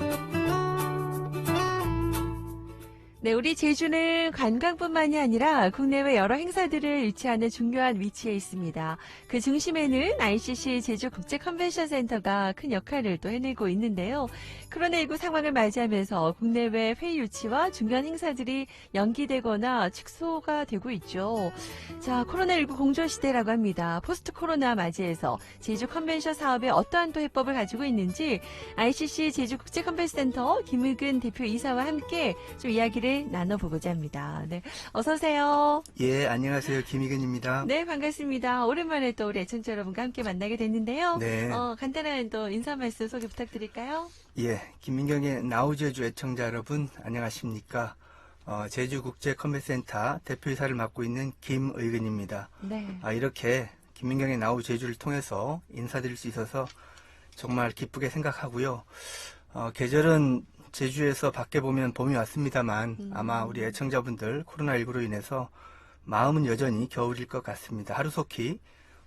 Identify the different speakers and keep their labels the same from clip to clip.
Speaker 1: thank you 네, 우리 제주는 관광뿐만이 아니라 국내외 여러 행사들을 유치하는 중요한 위치에 있습니다. 그 중심에는 ICC 제주 국제 컨벤션 센터가 큰 역할을 또 해내고 있는데요. 코로나19 상황을 맞이하면서 국내외 회의 유치와 중요한 행사들이 연기되거나 축소가 되고 있죠. 자, 코로나19 공조 시대라고 합니다. 포스트 코로나 맞이해서 제주 컨벤션 사업에 어떠한 또 해법을 가지고 있는지 ICC 제주 국제 컨벤션 센터 김의근 대표 이사와 함께 좀 이야기를 나눠보고자 합니다. 네, 어서 오세요.
Speaker 2: 예, 안녕하세요. 김희근입니다.
Speaker 1: 네, 반갑습니다. 오랜만에 또 우리 애청자 여러분과 함께 만나게 됐는데요.
Speaker 2: 네.
Speaker 1: 어, 간단한 또 인사 말씀 소개 부탁드릴까요?
Speaker 2: 예, 김민경의 나우제주 애청자 여러분, 안녕하십니까. 어, 제주국제컨벤센터 대표이사를 맡고 있는 김의근입니다.
Speaker 1: 네.
Speaker 2: 아, 이렇게 김민경의 나우제주를 통해서 인사드릴 수 있어서 정말 기쁘게 생각하고요. 어, 계절은 제주에서 밖에 보면 봄이 왔습니다만
Speaker 1: 음.
Speaker 2: 아마 우리 애청자분들 코로나19로 인해서 마음은 여전히 겨울일 것 같습니다. 하루속히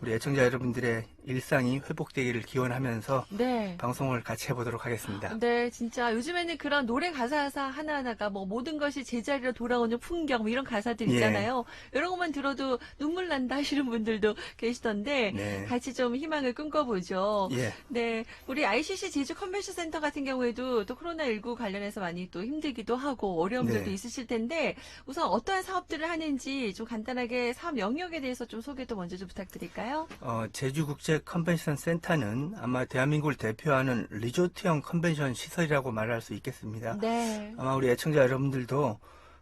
Speaker 2: 우리 애청자 여러분들의 일상이 회복되기를 기원하면서
Speaker 1: 네.
Speaker 2: 방송을 같이 해보도록 하겠습니다.
Speaker 1: 네, 진짜 요즘에는 그런 노래 가사 하나하나가 뭐 모든 것이 제자리로 돌아오는 풍경 뭐 이런 가사들
Speaker 2: 예.
Speaker 1: 있잖아요. 이런 것만 들어도 눈물 난다 하시는 분들도 계시던데
Speaker 2: 네.
Speaker 1: 같이 좀 희망을 꿈꿔보죠.
Speaker 2: 예,
Speaker 1: 네, 우리 ICC 제주 컨벤션 센터 같은 경우에도 또 코로나19 관련해서 많이 또 힘들기도 하고 어려움들도
Speaker 2: 네.
Speaker 1: 있으실 텐데 우선 어떠한 사업들을 하는지 좀 간단하게 사업 영역에 대해서 좀 소개도 먼저 좀 부탁드릴까요?
Speaker 2: 어, 제주국제 컨벤션 센터는 아마 대한민국을 대표하는 리조트형 컨벤션 시설이라고 말할 수 있겠습니다.
Speaker 1: 네.
Speaker 2: 아마 우리 애청자 여러분들도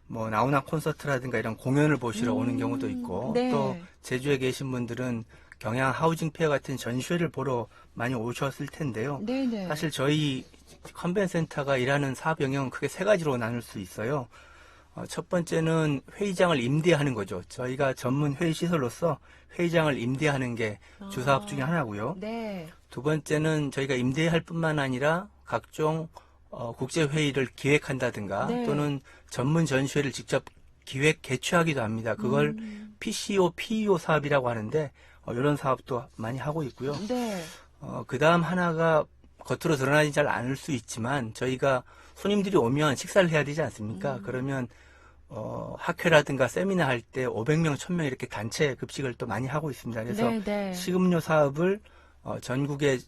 Speaker 2: 뭐 나우나 콘서트라든가 이런 공연을 보시러
Speaker 1: 음,
Speaker 2: 오는 경우도 있고
Speaker 1: 네.
Speaker 2: 또 제주에 계신 분들은 경양 하우징 페어 같은 전시회를 보러 많이 오셨을 텐데요.
Speaker 1: 네네.
Speaker 2: 사실 저희 컨벤 센터가 일하는 사업 영역은 크게 세 가지로 나눌 수 있어요. 어, 첫 번째는 회의장을 임대하는 거죠. 저희가 전문 회의 시설로서 회의장을 임대하는 게 주 사업 중에 하나고요.
Speaker 1: 네.
Speaker 2: 두 번째는 저희가 임대할 뿐만 아니라 각종 어, 국제 회의를 기획한다든가
Speaker 1: 네.
Speaker 2: 또는 전문 전시회를 직접 기획 개최하기도 합니다. 그걸
Speaker 1: 음,
Speaker 2: PCO, PEO 사업이라고 하는데 어, 이런 사업도 많이 하고 있고요.
Speaker 1: 네.
Speaker 2: 어, 그 다음 하나가 겉으로 드러나지 잘 않을 수 있지만 저희가 손님들이 오면 식사를 해야 되지 않습니까?
Speaker 1: 음.
Speaker 2: 그러면 어, 학회라든가 세미나 할 때 500명, 1000명 이렇게 단체 급식을 또 많이 하고 있습니다. 그래서
Speaker 1: 네, 네.
Speaker 2: 식음료 사업을 어, 전국의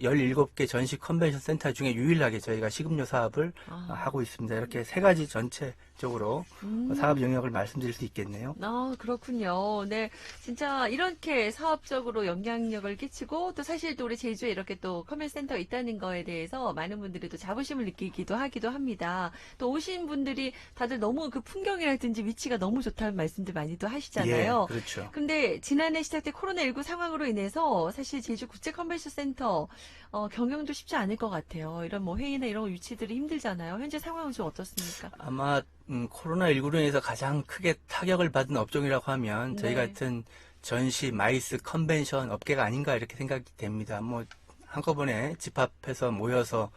Speaker 2: 17개 전시 컨벤션 센터 중에 유일하게 저희가 식음료 사업을
Speaker 1: 아.
Speaker 2: 어, 하고 있습니다. 이렇게 세 가지 전체적으로
Speaker 1: 음.
Speaker 2: 어, 사업 영역을 말씀드릴 수 있겠네요.
Speaker 1: 아, 그렇군요. 네. 진짜 이렇게 사업적으로 영향력을 끼치고 또 사실 또 우리 제주에 이렇게 또 커맨 센터가 있다는 거에 대해서 많은 분들이 또 자부심을 느끼기도 하기도 합니다. 또 오신 분들이 다들 너무 그 풍경이라든지 위치가 너무 좋다는 말씀들 많이 또 하시잖아요.
Speaker 2: 예, 그렇죠.
Speaker 1: 근데 지난해 시작된 코로나19 상황으로 인해서 사실 제주 국제 컨벤션 센터 어, 경영도 쉽지 않을 것 같아요. 이런 뭐 회의나 이런 위치들이 힘들잖아요. 현재 상황은 좀 어떻습니까?
Speaker 2: 아마 음, 코로나19로 인해서 가장 크게 타격을 받은 업종이라고 하면 저희
Speaker 1: 네.
Speaker 2: 같은 전시, 마이스, 컨벤션 업계가 아닌가 이렇게 생각이 됩니다. 뭐 한꺼번에 집합해서 모여서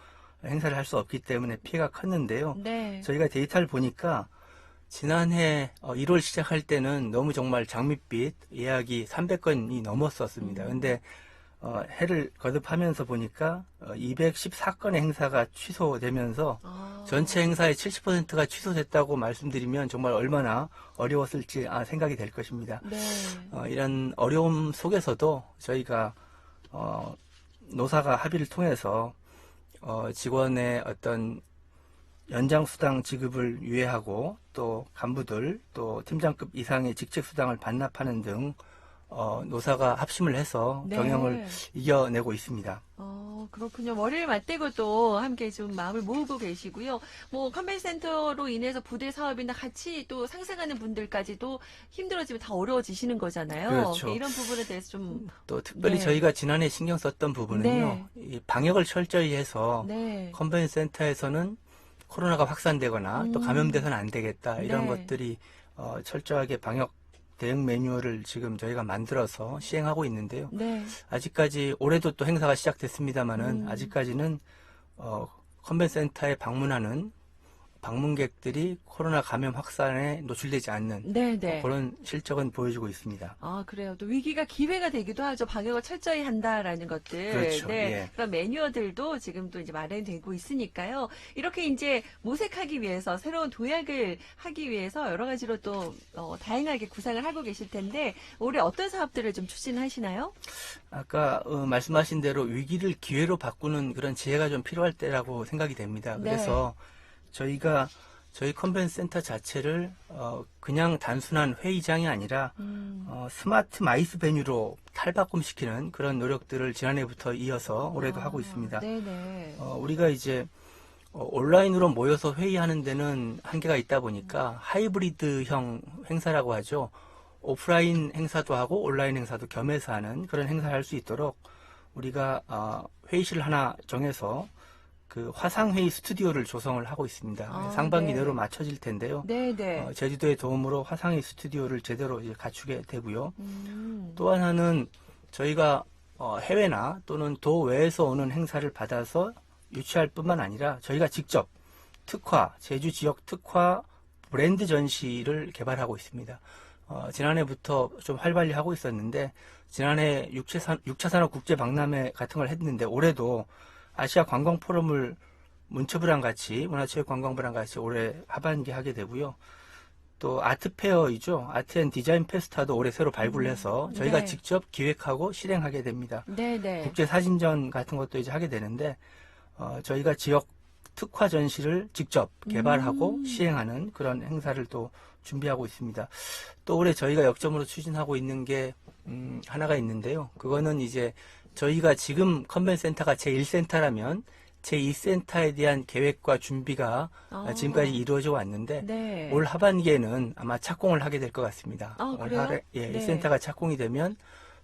Speaker 2: 행사를 할 수 없기 때문에 피해가 컸는데요.
Speaker 1: 네.
Speaker 2: 저희가 데이터를 보니까 지난해 어, 1월 시작할 때는 너무 정말 장밋빛 예약이 300건이 넘었었습니다.
Speaker 1: 음.
Speaker 2: 근데 어, 해를 거듭하면서 보니까 어, 214건의 행사가 취소되면서
Speaker 1: 아.
Speaker 2: 전체 행사의 70%가 취소됐다고 말씀드리면 정말 얼마나 어려웠을지 아, 생각이 될 것입니다.
Speaker 1: 네.
Speaker 2: 어, 이런 어려움 속에서도 저희가 어, 노사가 합의를 통해서 어, 직원의 어떤 연장 수당 지급을 유예하고 또 간부들 또 팀장급 이상의 직책 수당을 반납하는 등 어, 노사가 합심을 해서
Speaker 1: 네.
Speaker 2: 경영을 이겨내고 있습니다.
Speaker 1: 어, 그렇군요. 머리를 맞대고 또 함께 좀 마음을 모으고 계시고요. 뭐, 컨벤센터로 인해서 부대 사업이나 같이 또 상생하는 분들까지도 힘들어지면 다 어려워지시는 거잖아요.
Speaker 2: 그렇죠.
Speaker 1: 이런 부분에 대해서 좀,
Speaker 2: 또 특별히
Speaker 1: 네.
Speaker 2: 저희가 지난해 신경 썼던 부분은요, 이 방역을 철저히 해서
Speaker 1: 네.
Speaker 2: 컨벤션 센터에서는 코로나가 확산되거나 또
Speaker 1: 음.
Speaker 2: 감염돼서는 안 되겠다 이런
Speaker 1: 네.
Speaker 2: 것들이 어, 철저하게 방역 대응 매뉴얼을 지금 저희가 만들어서 시행하고 있는데요.
Speaker 1: 네.
Speaker 2: 아직까지 올해도 또 행사가 시작됐습니다만은
Speaker 1: 음.
Speaker 2: 아직까지는 어, 컨벤션 센터에 방문하는 방문객들이 코로나 감염 확산에 노출되지 않는
Speaker 1: 네네.
Speaker 2: 그런 실적은 보여주고 있습니다.
Speaker 1: 아, 그래요. 또 위기가 기회가 되기도 하죠. 방역을 철저히 한다라는 것들.
Speaker 2: 그렇죠.
Speaker 1: 네.
Speaker 2: 예.
Speaker 1: 그런 매뉴얼들도 지금도 이제 마련되고 있으니까요. 이렇게 이제 모색하기 위해서 새로운 도약을 하기 위해서 여러 가지로 또 어, 다양하게 구상을 하고 계실 텐데 올해 어떤 사업들을 좀 추진하시나요?
Speaker 2: 아까 어, 말씀하신 대로 위기를 기회로 바꾸는 그런 지혜가 좀 필요할 때라고 생각이 됩니다.
Speaker 1: 네.
Speaker 2: 그래서 저희가 저희 컨벤션 센터 자체를 어, 그냥 단순한 회의장이 아니라
Speaker 1: 음.
Speaker 2: 어, 스마트 마이스 베뉴로 탈바꿈시키는 그런 노력들을 지난해부터 이어서 올해도
Speaker 1: 아,
Speaker 2: 하고 있습니다.
Speaker 1: 네네.
Speaker 2: 어, 우리가 이제 어, 온라인으로 모여서 회의하는 데는 한계가 있다 보니까 하이브리드형 행사라고 하죠. 오프라인 행사도 하고 온라인 행사도 겸해서 하는 그런 행사를 할 수 있도록 우리가 어, 회의실 하나 정해서 그 화상회의 스튜디오를 조성을 하고 있습니다.
Speaker 1: 아,
Speaker 2: 상반기
Speaker 1: 네.
Speaker 2: 내로 맞춰질 텐데요.
Speaker 1: 네 네.
Speaker 2: 어, 제주도의 도움으로 화상회의 스튜디오를 제대로 이제 갖추게 되고요.
Speaker 1: 음.
Speaker 2: 또 하나는 저희가 어, 해외나 또는 도외에서 오는 행사를 받아서 유치할 뿐만 아니라 저희가 직접 특화, 제주 지역 특화 브랜드 전시를 개발하고 있습니다. 어, 지난해부터 좀 활발히 하고 있었는데 지난해 6차, 산, 6차 산업 국제 박람회 같은 걸 했는데 올해도 아시아 관광 포럼을 문체부랑 같이 문화체육관광부랑 같이 올해 하반기 하게 되고요. 또 아트페어이죠. 아트 앤 디자인 페스타도 올해 새로 발굴을 해서 저희가
Speaker 1: 네.
Speaker 2: 직접 기획하고 실행하게 됩니다.
Speaker 1: 네 네.
Speaker 2: 국제 사진전 같은 것도 이제 하게 되는데 어, 저희가 지역 특화 전시를 직접 개발하고
Speaker 1: 음.
Speaker 2: 시행하는 그런 행사를 또 준비하고 있습니다. 또 올해 저희가 역점으로 추진하고 있는 게 음, 하나가 있는데요. 그거는 이제 저희가 지금 컨벤션 센터가 제1센터라면 제2센터에 대한 계획과 준비가
Speaker 1: 아.
Speaker 2: 지금까지 이루어져 왔는데
Speaker 1: 네.
Speaker 2: 올 하반기에는 아마 착공을 하게 될 것 같습니다.
Speaker 1: 아,
Speaker 2: 올? 하래- 예,
Speaker 1: 네.
Speaker 2: 이 센터가 착공이 되면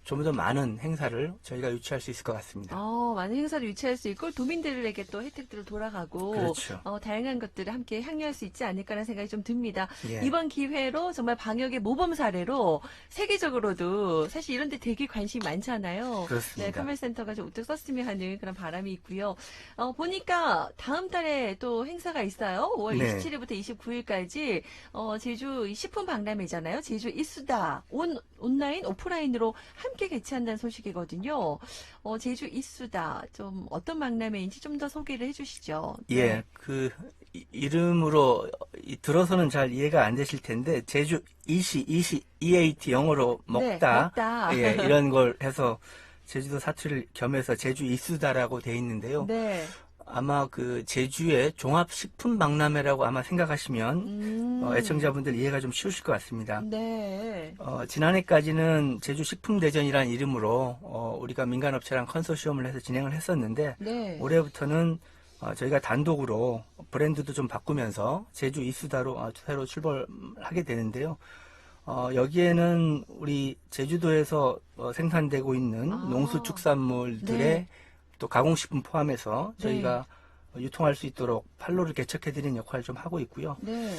Speaker 2: 좀 더 많은 행사를 저희가 유치할 수 있을 것 같습니다.
Speaker 1: 어, 많은 행사를 유치할 수 있고 도민들에게 또 혜택들을 돌아가고
Speaker 2: 그렇죠.
Speaker 1: 어, 다양한 것들을 함께 향유할 수 있지 않을까라는 생각이 좀 듭니다.
Speaker 2: 예.
Speaker 1: 이번 기회로 정말 방역의 모범 사례로 세계적으로도 사실 이런 데 되게 관심이 많잖아요.
Speaker 2: 그렇습니다.
Speaker 1: 네, 컨벤센터가 좀 우뚝 섰으면 하는 그런 바람이 있고요. 어, 보니까 다음 달에 또 행사가 있어요. 5월
Speaker 2: 네.
Speaker 1: 27일부터 29일까지 어, 제주 이 식품 박람회잖아요. 제주 이수다 온 온라인 오프라인으로 함께 개최한다는 소식이거든요. 어, 제주 이수다 좀 어떤 박람회인지 좀 더 소개를 해주시죠. 네.
Speaker 2: 예, 그 이- 이름으로 이- 들어서는 잘 이해가 안 되실 텐데 제주 이시 이시 EAT 영어로
Speaker 1: 네,
Speaker 2: 먹다,
Speaker 1: 먹다.
Speaker 2: 예, 이런 걸 해서 제주도 사투리를 겸해서 제주 이수다라고 돼 있는데요.
Speaker 1: 네.
Speaker 2: 아마 그 제주의 종합식품 박람회라고 아마 생각하시면
Speaker 1: 음.
Speaker 2: 어, 애청자분들 이해가 좀 쉬우실 것 같습니다.
Speaker 1: 네.
Speaker 2: 어, 지난해까지는 제주 식품대전이라는 이름으로 어, 우리가 민간업체랑 컨소시엄을 해서 진행을 했었는데
Speaker 1: 네.
Speaker 2: 올해부터는 어, 저희가 단독으로 브랜드도 좀 바꾸면서 제주 이수다로 어, 새로 출발하게 되는데요. 어, 여기에는 우리 제주도에서 어, 생산되고 있는
Speaker 1: 아.
Speaker 2: 농수축산물들의
Speaker 1: 네.
Speaker 2: 또 가공식품 포함해서
Speaker 1: 네.
Speaker 2: 저희가 유통할 수 있도록 판로를 개척해드리는 역할을 좀 하고 있고요.
Speaker 1: 네.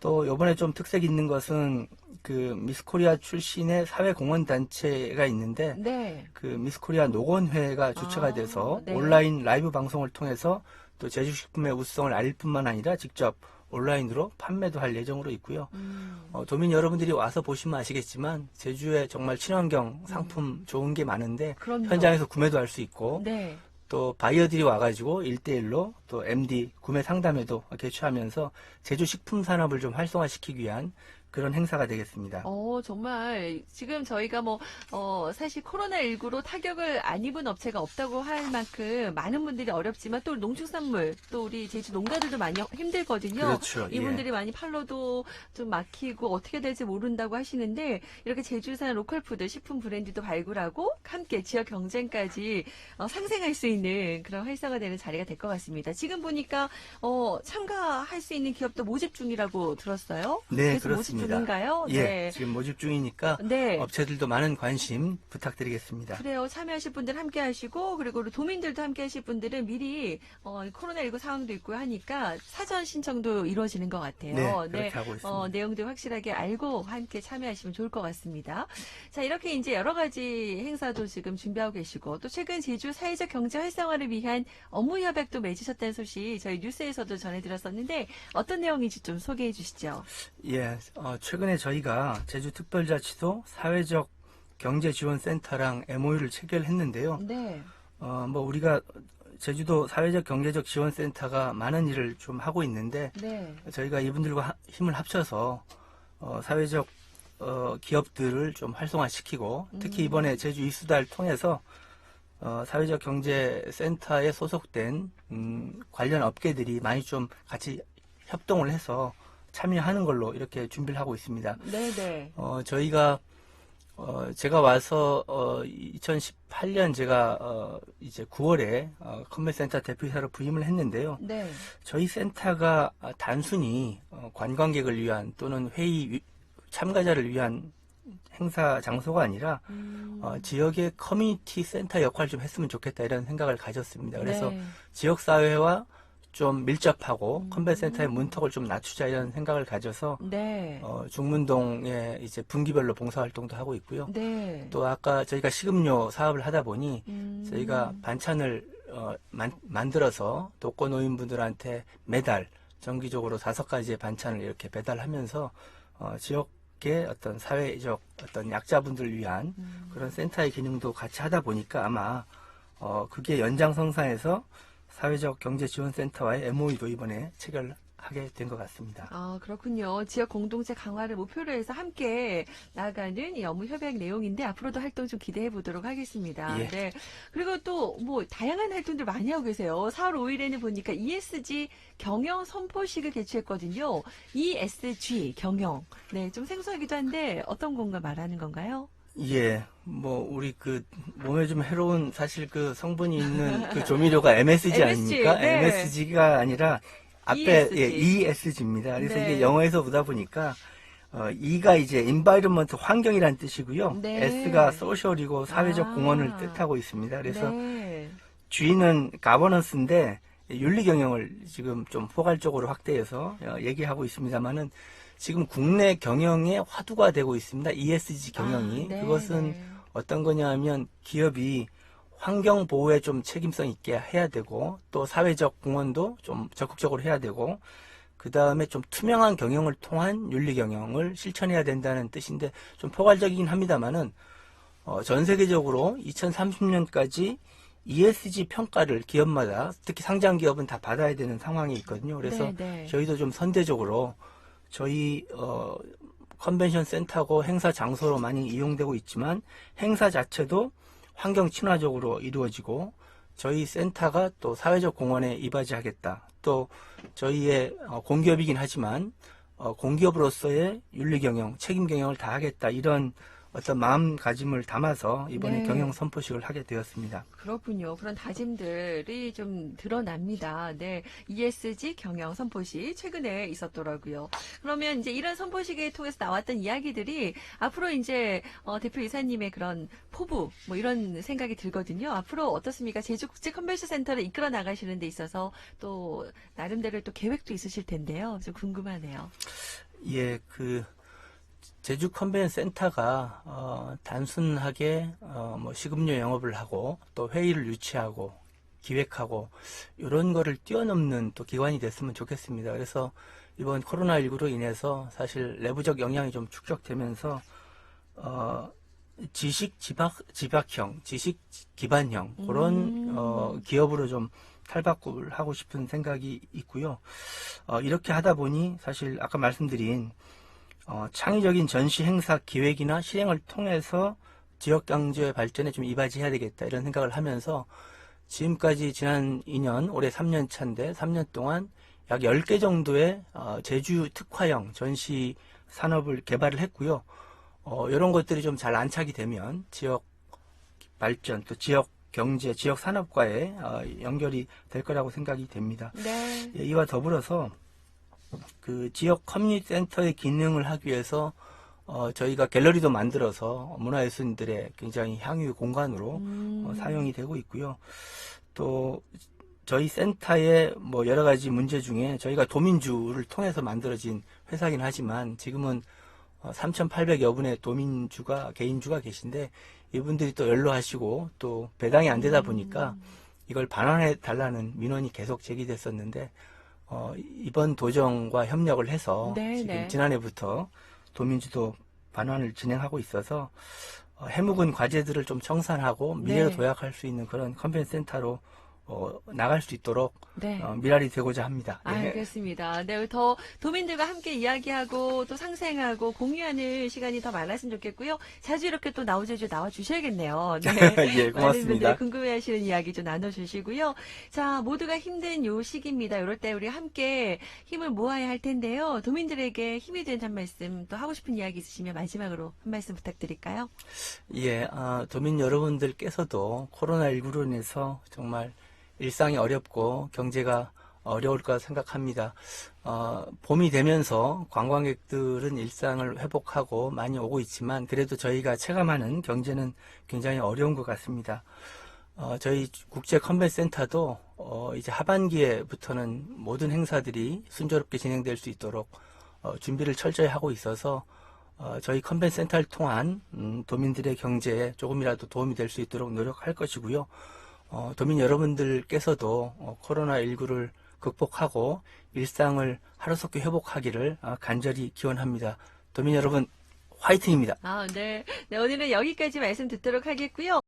Speaker 2: 또 이번에 좀 특색 있는 것은 그 미스코리아 출신의 사회공헌 단체가 있는데
Speaker 1: 네.
Speaker 2: 그 미스코리아 녹원회가 주체가
Speaker 1: 아,
Speaker 2: 돼서
Speaker 1: 네.
Speaker 2: 온라인 라이브 방송을 통해서 또 제주식품의 우수성을 알릴 뿐만 아니라 직접 온라인으로 판매도 할 예정으로 있고요.
Speaker 1: 음.
Speaker 2: 어, 도민 여러분들이 와서 보시면 아시겠지만 제주에 정말 친환경 상품 좋은 게 많은데
Speaker 1: 그럼요.
Speaker 2: 현장에서 구매도 할 수 있고
Speaker 1: 네.
Speaker 2: 또 바이어들이 와가지고 일대일로또 MD 구매 상담에도 개최하면서 제주 식품 산업을 좀 활성화시키기 위한 그런 행사가 되겠습니다.
Speaker 1: 어, 정말, 지금 저희가 뭐, 어, 사실 코로나19로 타격을 안 입은 업체가 없다고 할 만큼 많은 분들이 어렵지만 또 농축산물, 또 우리 제주 농가들도 많이 힘들거든요.
Speaker 2: 그렇죠. 예.
Speaker 1: 이분들이 많이 팔로도 좀 막히고 어떻게 될지 모른다고 하시는데 이렇게 제주산 로컬 푸드 식품 브랜드도 발굴하고 함께 지역 경쟁까지 어, 상생할 수 있는 그런 활성화되는 자리가 될 것 같습니다. 지금 보니까 어, 참가할 수 있는 기업도 모집 중이라고 들었어요.
Speaker 2: 네, 그렇습니다. 있습니다.
Speaker 1: 중인가요?
Speaker 2: 예,
Speaker 1: 네.
Speaker 2: 지금 모집 중이니까
Speaker 1: 네.
Speaker 2: 업체들도 많은 관심 부탁드리겠습니다.
Speaker 1: 그래요. 참여하실 분들 함께 하시고 그리고 우리 도민들도 함께 하실 분들은 미리 어, 코로나19 상황도 있고 하니까 사전 신청도 이루어지는 것 같아요.
Speaker 2: 네, 그렇게 하고 있습니다.
Speaker 1: 어, 내용들 확실하게 알고 함께 참여하시면 좋을 것 같습니다. 자, 이렇게 이제 여러 가지 행사도 지금 준비하고 계시고 또 최근 제주 사회적 경제 활성화를 위한 업무 협약도 맺으셨다는 소식 저희 뉴스에서도 전해드렸었는데 어떤 내용인지 좀 소개해 주시죠.
Speaker 2: 예, 어, 최근에 저희가 제주특별자치도 사회적 경제지원센터랑 MOU를 체결했는데요.
Speaker 1: 네.
Speaker 2: 어, 뭐 우리가 제주도 사회적 경제적 지원센터가 많은 일을 좀 하고 있는데
Speaker 1: 네.
Speaker 2: 저희가 이분들과 하- 힘을 합쳐서 어, 사회적 어, 기업들을 좀 활성화시키고 특히
Speaker 1: 음.
Speaker 2: 이번에 제주 이수다를 통해서 어, 사회적 경제센터에 소속된 음, 관련 업계들이 많이 좀 같이 협동을 해서 참여하는 걸로 이렇게 준비를 하고 있습니다.
Speaker 1: 네, 네.
Speaker 2: 어, 저희가, 어, 제가 와서, 어, 2018년 제가, 어, 이제 9월에, 어, 컨벤센터 대표이사로 부임을 했는데요.
Speaker 1: 네.
Speaker 2: 저희 센터가 아, 단순히, 어, 관광객을 위한 또는 회의 위- 참가자를 위한 행사 장소가 아니라,
Speaker 1: 음.
Speaker 2: 어, 지역의 커뮤니티 센터 역할을 좀 했으면 좋겠다 이런 생각을 가졌습니다. 그래서
Speaker 1: 네.
Speaker 2: 지역 사회와 좀 밀접하고
Speaker 1: 음.
Speaker 2: 컨벤센터의 문턱을 좀 낮추자 이런 생각을 가져서
Speaker 1: 네.
Speaker 2: 어, 중문동에 이제 분기별로 봉사활동도 하고 있고요.
Speaker 1: 네.
Speaker 2: 또 아까 저희가 식음료 사업을 하다 보니
Speaker 1: 음.
Speaker 2: 저희가 반찬을 어, 만, 만들어서 독거 노인분들한테 매달 정기적으로 다섯 가지의 반찬을 이렇게 배달하면서 어, 지역의 어떤 사회적 어떤 약자분들을 위한
Speaker 1: 음.
Speaker 2: 그런 센터의 기능도 같이 하다 보니까 아마 어, 그게 연장성상에서 사회적 경제지원센터와의 MOU도 이번에 체결하게 된 것 같습니다.
Speaker 1: 아, 그렇군요. 지역 공동체 강화를 목표로 해서 함께 나아가는 이 업무 협약 내용인데 앞으로도 활동 좀 기대해 보도록 하겠습니다.
Speaker 2: 예.
Speaker 1: 네. 그리고 또 뭐 다양한 활동들 많이 하고 계세요. 4월 5일에는 보니까 ESG 경영 선포식을 개최했거든요. ESG 경영. 네, 좀 생소하기도 한데 어떤 건가 말하는 건가요?
Speaker 2: 예, 뭐 우리 그 몸에 좀 해로운 사실 그 성분이 있는 그 조미료가 MSG,
Speaker 1: MSG,
Speaker 2: 아닙니까?
Speaker 1: 네.
Speaker 2: MSG가 아니라 앞에
Speaker 1: ESG.
Speaker 2: 예, ESG입니다. 그래서
Speaker 1: 네.
Speaker 2: 이게 영어에서 보다 보니까 어, E가 이제 environment 환경이란 뜻이고요.
Speaker 1: 네.
Speaker 2: S가 social이고 사회적
Speaker 1: 아.
Speaker 2: 공헌을 뜻하고 있습니다. 그래서
Speaker 1: 네.
Speaker 2: G는 가버넌스인데 윤리 경영을 지금 좀 포괄적으로 확대해서 어, 얘기하고 있습니다만은 지금 국내 경영의 화두가 되고 있습니다. ESG 경영이
Speaker 1: 아, 네,
Speaker 2: 그것은
Speaker 1: 네.
Speaker 2: 어떤 거냐 하면 기업이 환경 보호에 좀 책임성 있게 해야 되고 또 사회적 공헌도 좀 적극적으로 해야 되고 그 다음에 좀 투명한 경영을 통한 윤리 경영을 실천해야 된다는 뜻인데 좀 포괄적이긴 합니다만은 어, 전 세계적으로 2030년까지 ESG 평가를 기업마다 특히 상장 기업은 다 받아야 되는 상황이 있거든요. 그래서
Speaker 1: 네, 네.
Speaker 2: 저희도 좀 선대적으로 저희 어, 컨벤션 센터고 행사 장소로 많이 이용되고 있지만 행사 자체도 환경 친화적으로 이루어지고 저희 센터가 또 사회적 공헌에 이바지하겠다. 또 저희의 어, 공기업이긴 하지만 어, 공기업으로서의 윤리 경영, 책임 경영을 다 하겠다. 이런 어떤 마음가짐을 담아서 이번에
Speaker 1: 네.
Speaker 2: 경영 선포식을 하게 되었습니다.
Speaker 1: 그렇군요. 그런 다짐들이 좀 드러납니다. 네. ESG 경영 선포식 최근에 있었더라고요. 그러면 이제 이런 선포식에 통해서 나왔던 이야기들이 앞으로 이제 어, 대표 이사님의 그런 포부 뭐 이런 생각이 들거든요. 앞으로 어떻습니까? 제주 국제 컨벤션 센터를 이끌어 나가시는 데 있어서 또 나름대로 또 계획도 있으실 텐데요. 좀 궁금하네요.
Speaker 2: 예, 그 제주 컨벤션 센터가 어, 단순하게 어, 뭐 식음료 영업을 하고 또 회의를 유치하고 기획하고 이런 거를 뛰어넘는 또 기관이 됐으면 좋겠습니다. 그래서 이번 코로나19로 인해서 사실 내부적 영향이 좀 축적되면서 어, 지식 집약 집약형, 지식 기반형 그런
Speaker 1: 음.
Speaker 2: 어, 기업으로 좀 탈바꿈을 하고 싶은 생각이 있고요. 어, 이렇게 하다 보니 사실 아까 말씀드린 어, 창의적인 전시 행사 기획이나 실행을 통해서 지역 경제 발전에 좀 이바지해야 되겠다 이런 생각을 하면서 지금까지 지난 2년 올해 3년 차인데 3년 동안 약 10개 정도의 어, 제주 특화형 전시 산업을 개발을 했고요. 어, 이런 것들이 좀 잘 안착이 되면 지역 발전 또 지역 경제, 지역 산업과의 어, 연결이 될 거라고 생각이 됩니다.
Speaker 1: 네.
Speaker 2: 예, 이와 더불어서 그 지역 커뮤니티 센터의 기능을 하기 위해서 어, 저희가 갤러리도 만들어서 문화예술인들의 굉장히 향유 공간으로
Speaker 1: 음.
Speaker 2: 어, 사용이 되고 있고요. 또 저희 센터의 뭐 여러 가지 문제 중에 저희가 도민주를 통해서 만들어진 회사긴 하지만 지금은 어, 3,800여 분의 도민주가 개인주가 계신데 이분들이 또 연로하시고 또 배당이 안 되다 보니까
Speaker 1: 음.
Speaker 2: 이걸 반환해 달라는 민원이 계속 제기됐었는데 어, 이번 도정과 협력을 해서
Speaker 1: 네,
Speaker 2: 지금
Speaker 1: 네.
Speaker 2: 지난해부터 도민주도 반환을 진행하고 있어서 어, 해묵은 과제들을 좀 청산하고 미래로
Speaker 1: 네. 도약할
Speaker 2: 수 있는 그런 컨벤션 센터로 어, 나갈 수 있도록
Speaker 1: 네.
Speaker 2: 어, 미랄이 되고자 합니다. 예.
Speaker 1: 알겠습니다. 네, 더 도민들과 함께 이야기하고 또 상생하고 공유하는 시간이 더 많았으면 좋겠고요. 자주 이렇게 또 나오제주 나와 주셔야겠네요. 네.
Speaker 2: 예, 고맙습니다.
Speaker 1: 궁금해하시는 이야기 좀 나눠주시고요. 자, 모두가 힘든 요 시기입니다. 이럴 때 우리 함께 힘을 모아야 할 텐데요. 도민들에게 힘이 되는 한 말씀 또 하고 싶은 이야기 있으시면 마지막으로 한 말씀 부탁드릴까요?
Speaker 2: 예, 아, 도민 여러분들께서도 코로나19로 인해서 정말 일상이 어렵고 경제가 어려울 거라 생각합니다. 어, 봄이 되면서 관광객들은 일상을 회복하고 많이 오고 있지만 그래도 저희가 체감하는 경제는 굉장히 어려운 것 같습니다. 어, 저희 국제 컨벤션 센터도 어, 이제 하반기에부터는 모든 행사들이 순조롭게 진행될 수 있도록 어, 준비를 철저히 하고 있어서 어, 저희 컨벤션 센터를 통한 음, 도민들의 경제에 조금이라도 도움이 될 수 있도록 노력할 것이고요. 어, 도민 여러분들께서도 어, 코로나19를 극복하고 일상을 하루속히 회복하기를 어, 간절히 기원합니다. 도민 여러분, 화이팅입니다.
Speaker 1: 아, 네. 네, 오늘은 여기까지 말씀 듣도록 하겠고요.